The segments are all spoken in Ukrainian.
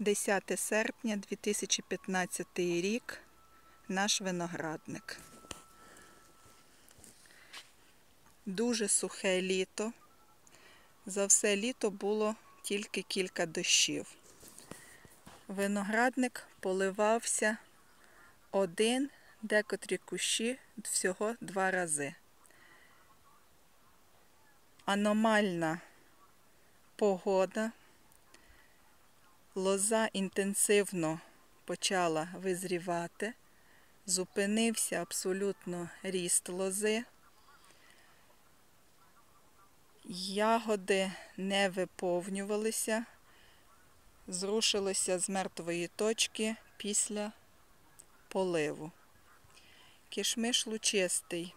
10 серпня 2015 рік. Наш виноградник. Дуже сухе літо. За все літо було тільки кілька дощів. Виноградник поливався один, декотрі кущі всього два рази. Аномальна погода. Лоза інтенсивно почала визрівати, зупинився абсолютно ріст лози. Ягоди не виповнювалися, зрушилися з мертвої точки після поливу. Кишмиш лучистий.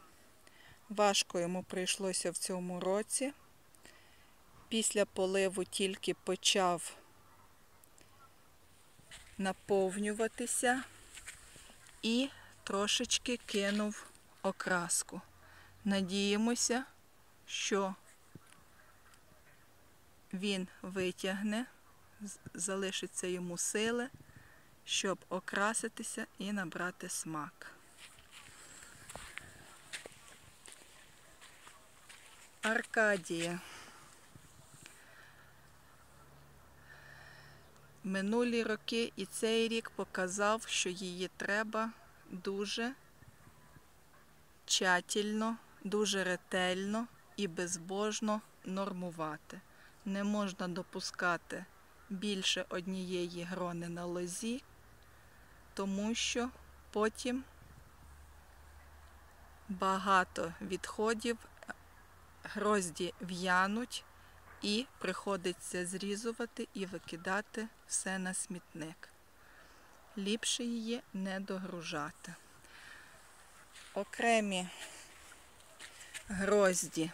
Важко йому прийшлося в цьому році. Після поливу тільки почав наповнюватися і трошечки кинув окраску. Надіємося, що він витягне, залишиться йому сили, щоб окраситися і набрати смак. Аркадія. Минулі роки і цей рік показав, що її треба дуже тщательно, дуже ретельно і безбожно нормувати. Не можна допускати більше однієї грони на лозі, тому що потім багато відходів грозді в'януть і приходиться зрізувати і викидати все на смітник. Ліпше її не догружати. Окремі грозді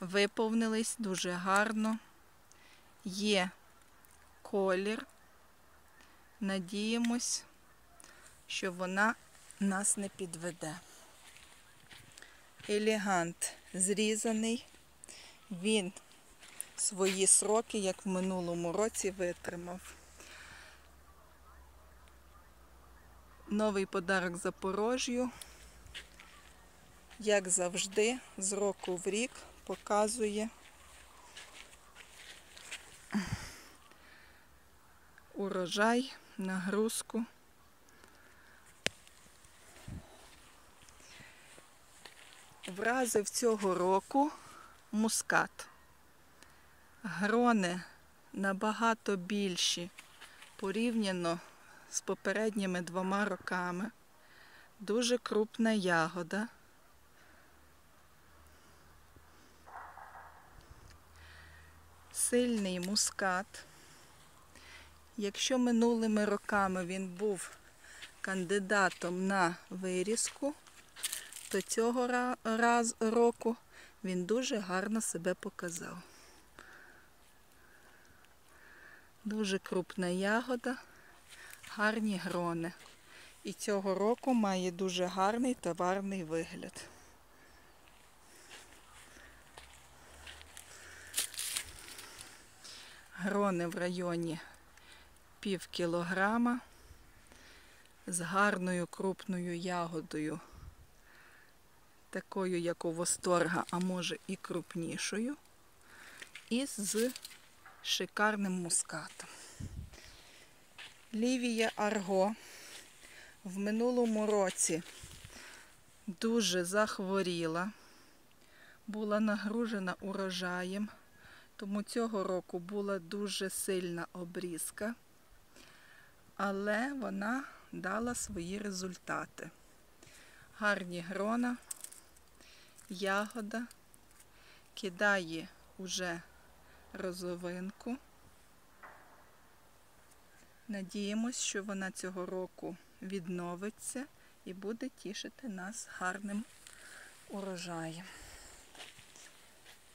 виповнились дуже гарно. Є колір. Надіємось, що вона нас не підведе. Елегант зрізаний. Він свої сроки, як в минулому році, витримав. Новий подарок Запорожжю, як завжди, з року в рік показує урожай, нагрузку. Вразив цього року мускат. Грони набагато більші порівняно з попередніми двома роками. Дуже крупна ягода. Сильний мускат. Якщо минулими роками він був кандидатом на вирізку, то цього року він дуже гарно себе показав. Дуже крупна ягода, гарні грони. І цього року має дуже гарний товарний вигляд. Грони в районі пів кілограма з гарною крупною ягодою, такою, як у восторга, а може і крупнішою, і з шикарним мускатом. Лівія Арго в минулому році дуже захворіла, була нагружена урожаєм, тому цього року була дуже сильна обрізка, але вона дала свої результати. Гарні грона, ягода, кидає уже розовинку. Надіємось, що вона цього року відновиться і буде тішити нас гарним урожаєм.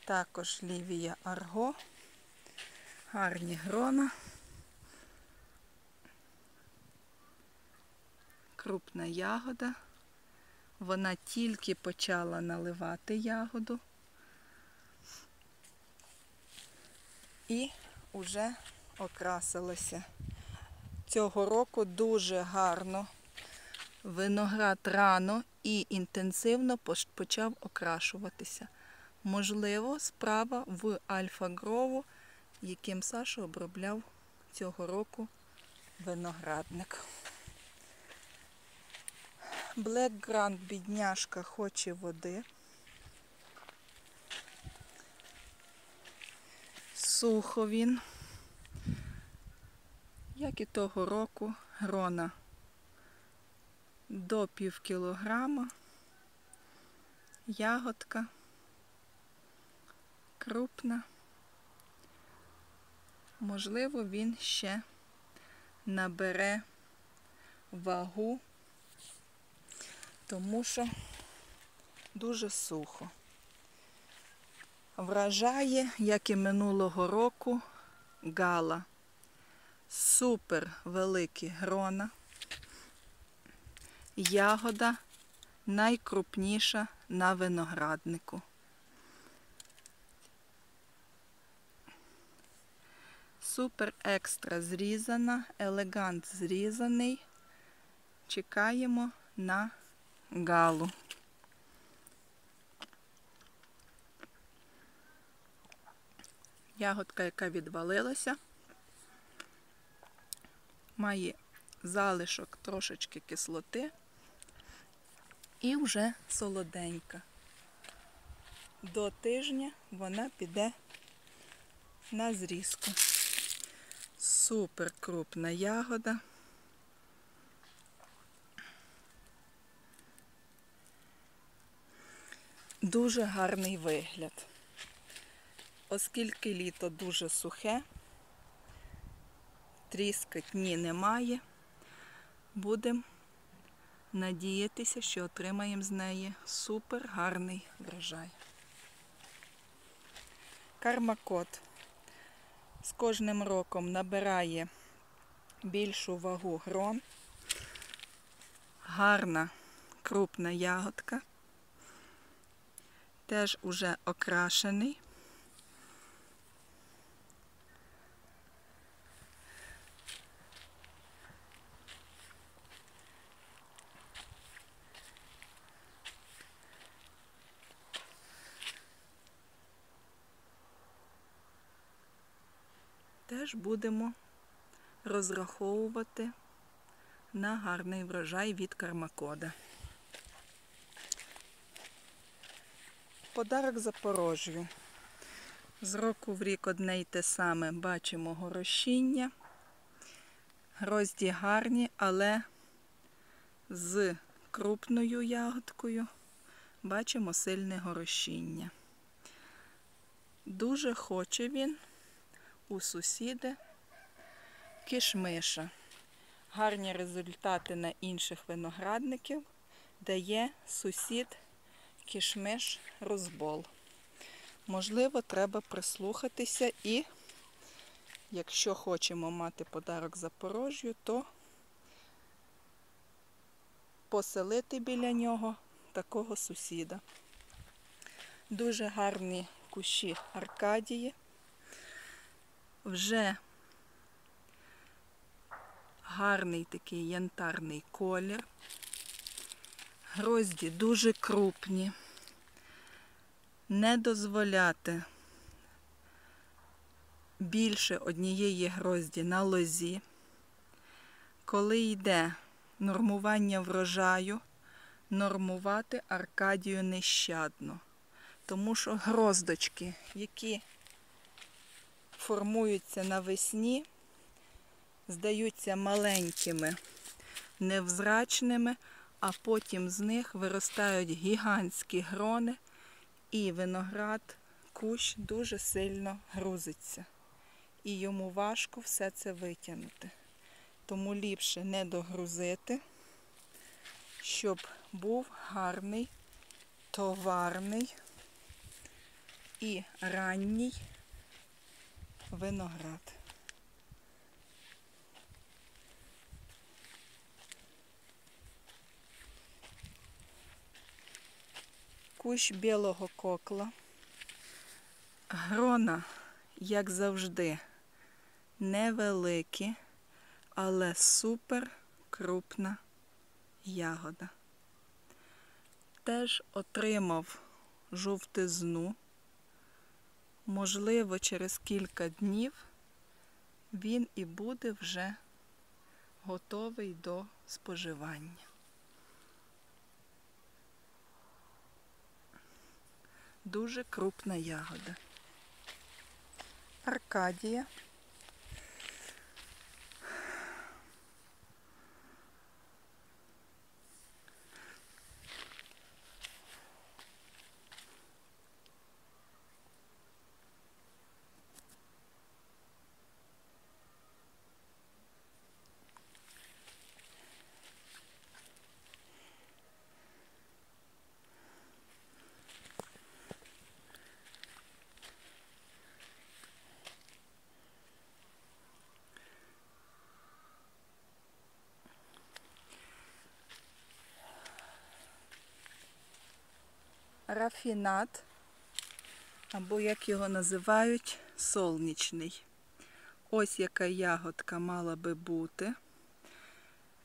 Також лівія арго, гарні грона, крупна ягода. Вона тільки почала наливати ягоду. І вже окрасилася. Цього року дуже гарно. Виноград рано і інтенсивно почав окрашуватися. Можливо, справа в альфа-грову, яким Саша обробляв цього року виноградник. Black Grand бідняшка хоче води. Сухо він. Як і того року, грона до пів кілограма, ягодка крупна. Можливо, він ще набере вагу, тому що дуже сухо. Вражає, як і минулого року, гала. Супер великі грона. Ягода найкрупніша на винограднику. Супер екстра зрізана, елегант зрізаний. Чекаємо на галу. Ягодка, яка відвалилася, має залишок трошечки кислоти і вже солоденька. До тижня вона піде на зрізку. Супер крупна ягода. Дуже гарний вигляд. Оскільки літо дуже сухе, тріскотні немає, будемо надіятися, що отримаємо з неї супер гарний врожай. Кармакот з кожним роком набирає більшу вагу грон. Гарна крупна ягодка. Теж уже окрашений. Теж будемо розраховувати на гарний врожай від кармакода. Подарок Запорожжю. З року в рік одне й те саме бачимо горощіння. Грозді гарні, але з крупною ягодкою бачимо сильне горощіння. Дуже хоче він у сусіди кишмиша. Гарні результати на інших виноградників дає сусід кишмиш розбол. Можливо, треба прислухатися і, якщо хочемо мати подарок Запорожжю, то поселити біля нього такого сусіда. Дуже гарні кущі Аркадії. Вже гарний такий янтарний колір. Грозді дуже крупні. Не дозволяти більше однієї грозді на лозі. Коли йде нормування врожаю, нормувати Аркадію нещадно. Тому що гроздочки, які формуються навесні, здаються маленькими, невзрачними, а потім з них виростають гігантські грони, і виноград, кущ дуже сильно грузиться. І йому важко все це витягнути. Тому ліпше не догрузити, щоб був гарний, товарний і ранній виноград. Кущ білого кокла. Грона, як завжди, невеликі, але супер крупна ягода. Теж отримав жовтизну. Можливо, через кілька днів він і буде вже готовий до споживання. Дуже крупна ягода. Аркадія. Рафінат, або як його називають, солнечний. Ось яка ягодка мала би бути.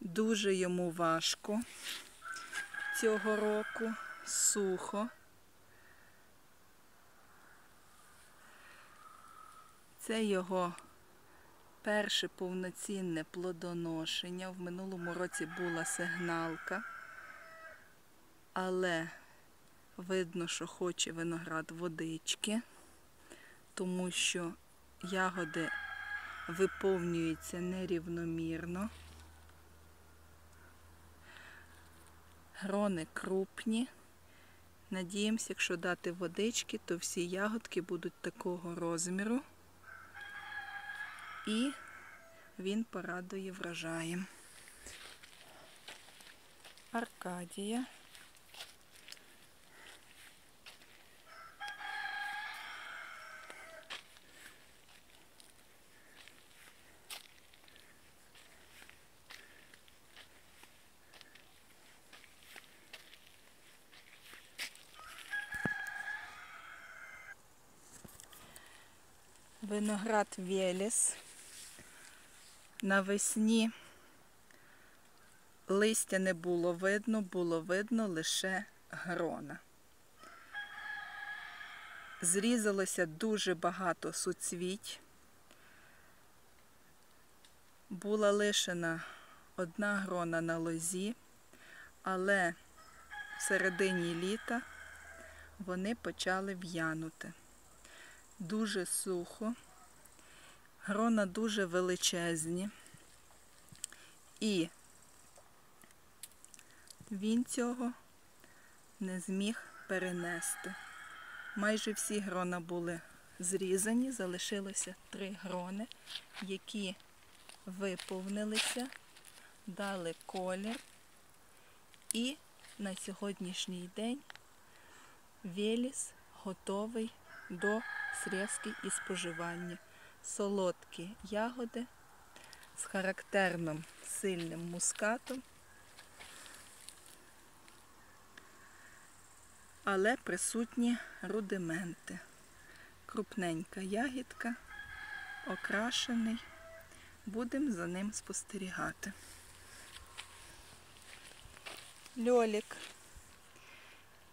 Дуже йому важко цього року, сухо. Це його перше повноцінне плодоношення. В минулому році була сигналка, але Видно, що хоче виноград водички, тому що ягоди виповнюються нерівномірно. Грони крупні. Надіємося, якщо дати водички, то всі ягодки будуть такого розміру і він порадує врожаєм. Аркадія. Виноград Веліс. Навесні листя не було видно, було видно лише грона. Зрізалося дуже багато суцвіть. Була лишена одна грона на лозі, але в середині літа вони почали в'янути дуже сухо, грона дуже величезні, і він цього не зміг перенести. Майже всі грона були зрізані, залишилося три грони, які виповнилися, дали колір. І на сьогоднішній день Веліс готовий до срізки і споживання. Солодкі ягоди з характерним сильним мускатом, але присутні рудименти. Крупненька ягідка, окрашений. Будемо за ним спостерігати. Льолік,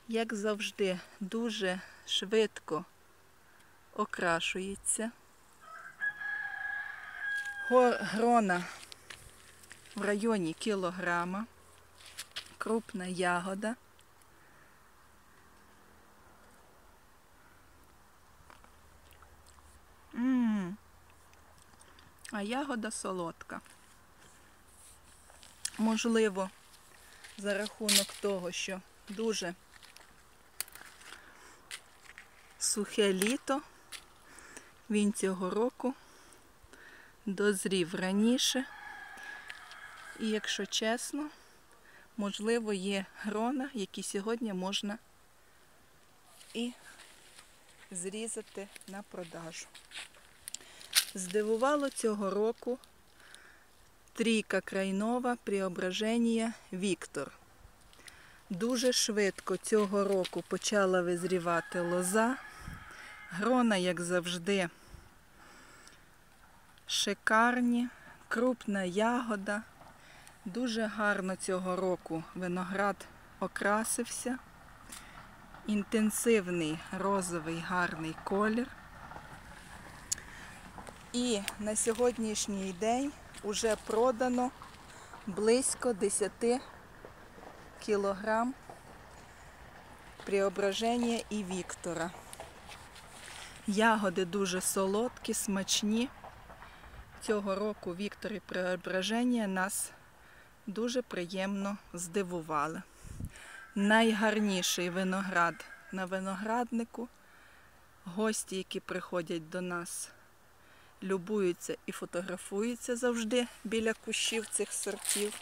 як завжди, дуже швидко окрашується. Грона в районі кілограма, крупна ягода. М -м -м. А ягода солодка. Можливо, за рахунок того, що дуже сухе літо. Він цього року дозрів раніше. І, якщо чесно, можливо, є грона, які сьогодні можна і зрізати на продажу. Здивувало цього року трійка крайнова преображення Віктор. Дуже швидко цього року почала визрівати лоза. Грона, як завжди, шикарні, крупна ягода. Дуже гарно цього року виноград окрасився. Інтенсивний розовий гарний колір. І на сьогоднішній день вже продано близько 10 кілограм Преображення і Віктора. Ягоди дуже солодкі, смачні. Цього року Віктор і Преображення нас дуже приємно здивували. Найгарніший виноград на винограднику. Гості, які приходять до нас, любуються і фотографуються завжди біля кущів цих сортів.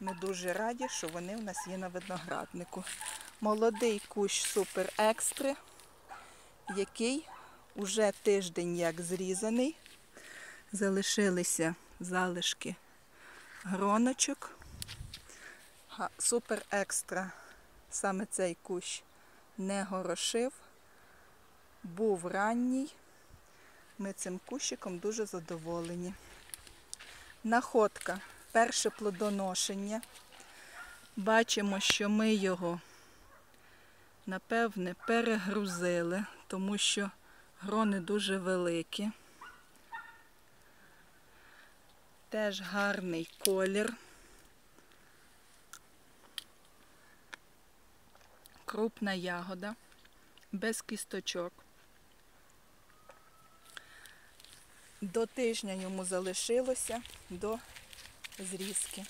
Ми дуже раді, що вони в нас є на винограднику. Молодий кущ супер екстри, який уже тиждень як зрізаний. Залишилися залишки гроночок. Супер екстра. Саме цей кущ не горошив, був ранній. Ми цим кущиком дуже задоволені. Находка, перше плодоношення. Бачимо, що ми його, напевне, перегрузили, тому що грони дуже великі. Теж гарний колір. Крупна ягода, без кісточок. До тижня йому залишилося до зрізки.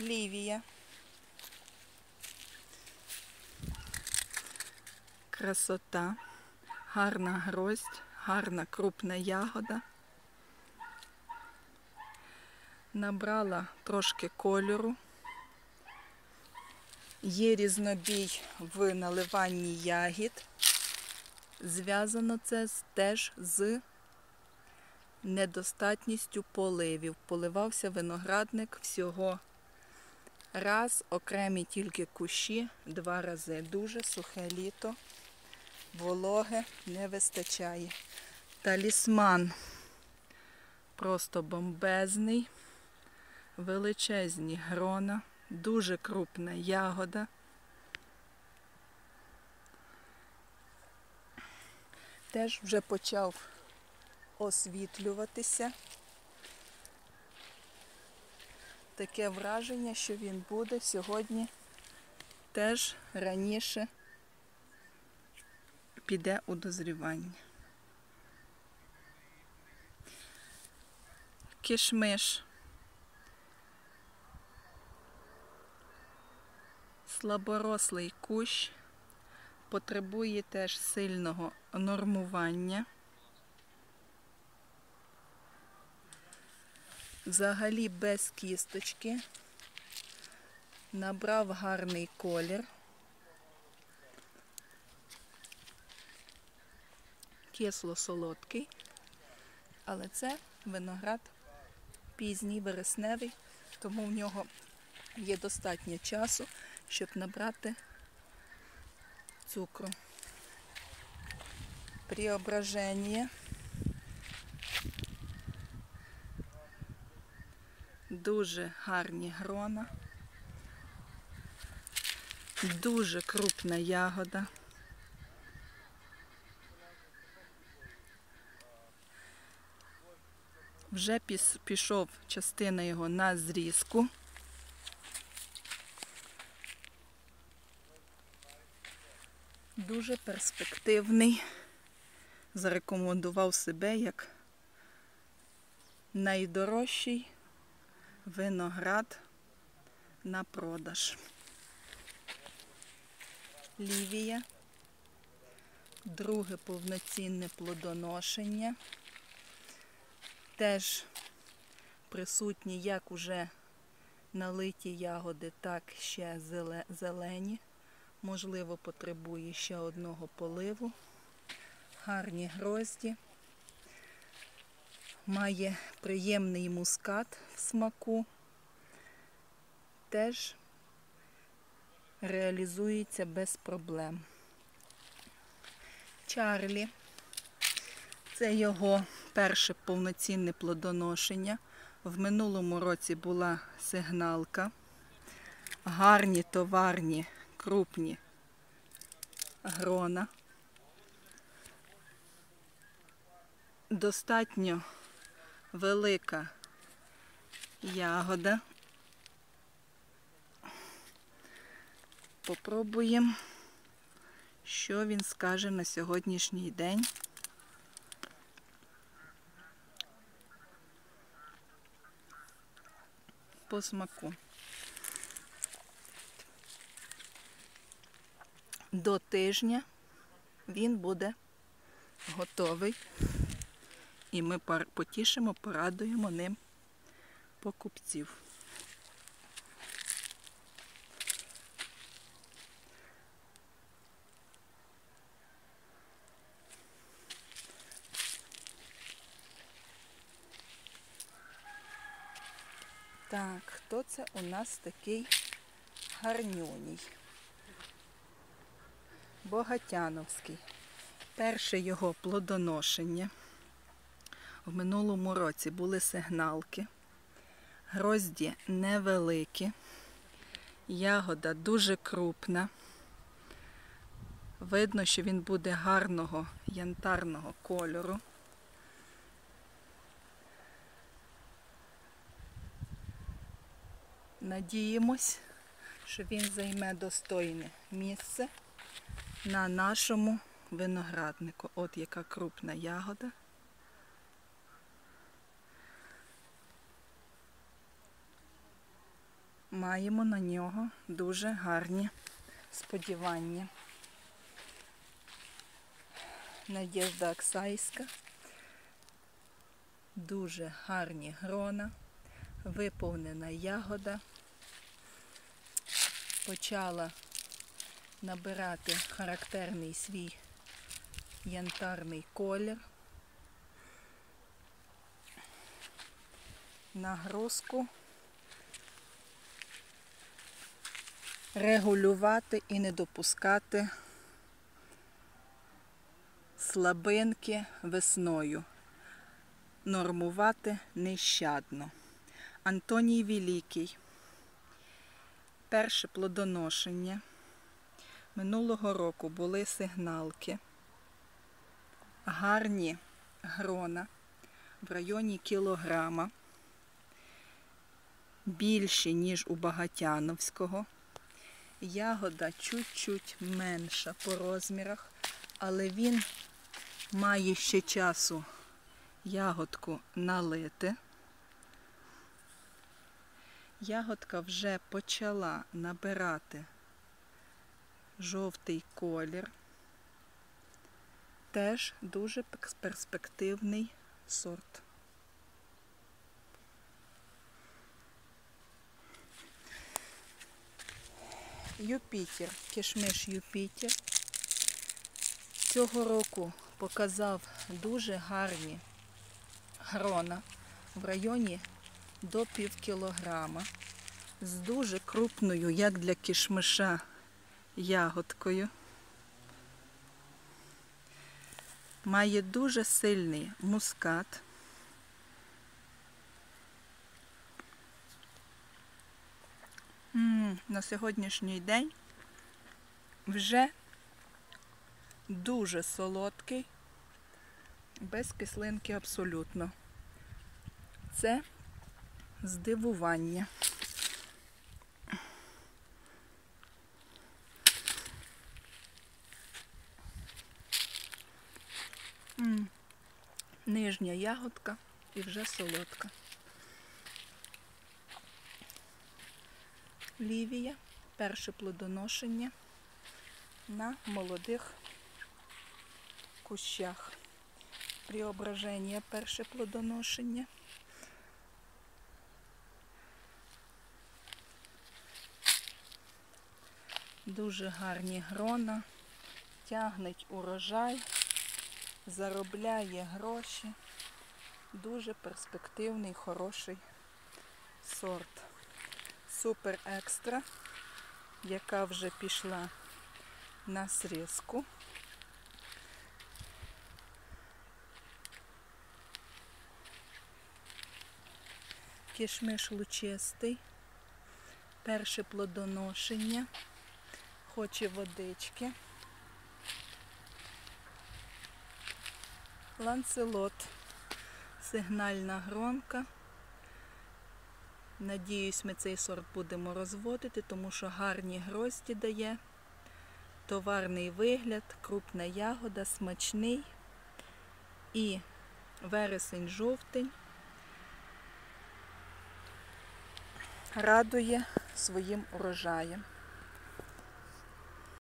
Лівія. Красота, гарна гроздь, гарна крупна ягода. Набрала трошки кольору. Є різнобій в наливанні ягід. Зв'язано це теж з недостатністю поливів. Поливався виноградник всього раз, окремі тільки кущі, два рази. Дуже сухе літо, вологе не вистачає. Талісман просто бомбезний, величезні грона, дуже крупна ягода. Теж вже почав освітлюватися. Таке враження, що він буде сьогодні теж раніше піде у дозрівання. Кишмиш. Слаборослий кущ потребує теж сильного нормування. Взагалі без кісточки. Набрав гарний колір. Кисло солодкий, але це виноград пізній, вересневий, тому в нього є достатньо часу, щоб набрати цукру. Преображення. Дуже гарні грона, дуже крупна ягода. Вже пішов частина його на зрізку. Дуже перспективний. Зарекомендував себе як найдорожчий виноград на продаж. Лівія, друге повноцінне плодоношення. Теж присутні як уже налиті ягоди, так ще зелені. Можливо, потребує ще одного поливу. Гарні грозді. Має приємний мускат в смаку. Теж реалізується без проблем. Чарлі. Це його перше повноцінне плодоношення. В минулому році була сигналка. Гарні товарні, крупні грона. Достатньо велика ягода. Попробуємо, що він скаже на сьогоднішній день. По смаку. До тижня він буде готовий. І ми потішимо, порадуємо ним покупців. Так, хто це у нас такий гарнюній? Богатяновський. Перше його плодоношення. В минулому році були сигналки. Грозді невеликі. Ягода дуже крупна. Видно, що він буде гарного янтарного кольору. Надіємось, що він займе достойне місце на нашому винограднику. От яка крупна ягода. Маємо на нього дуже гарні сподівання. Надєжда Оксайська. Дуже гарні грона, виповнена ягода. Почала набирати характерний свій янтарний колір. Нагрузку регулювати і не допускати слабинки весною. Нормувати нещадно. Антоній Великий. Перше плодоношення. Минулого року були сигналки, гарні грона в районі кілограма, більші, ніж у Багатяновського. Ягода чуть-чуть менша по розмірах, але він має ще часу ягодку налити. Ягодка вже почала набирати жовтий колір. Теж дуже перспективний сорт. Юпітер, кишмиш Юпітер. Цього року показав дуже гарні грона в районі до пів кілограма з дуже крупною, як для кишмиша, ягодкою. Має дуже сильний мускат. На сьогоднішній день вже дуже солодкий, без кислинки абсолютно. Це здивування. Нижня ягодка і вже солодка. Лівія, перше плодоношення на молодих кущах. Преображення, перше плодоношення. Дуже гарні грона, тягнуть урожай, заробляє гроші. Дуже перспективний, хороший сорт. Супер екстра, яка вже пішла на срізку. Кішмиш лучистий, перше плодоношення. Хоче водички. Ланцелот. Сигнальна гронка. Надіюсь, ми цей сорт будемо розводити, тому що гарні грозді дає. Товарний вигляд, крупна ягода, смачний. І вересень-жовтень радує своїм урожаєм.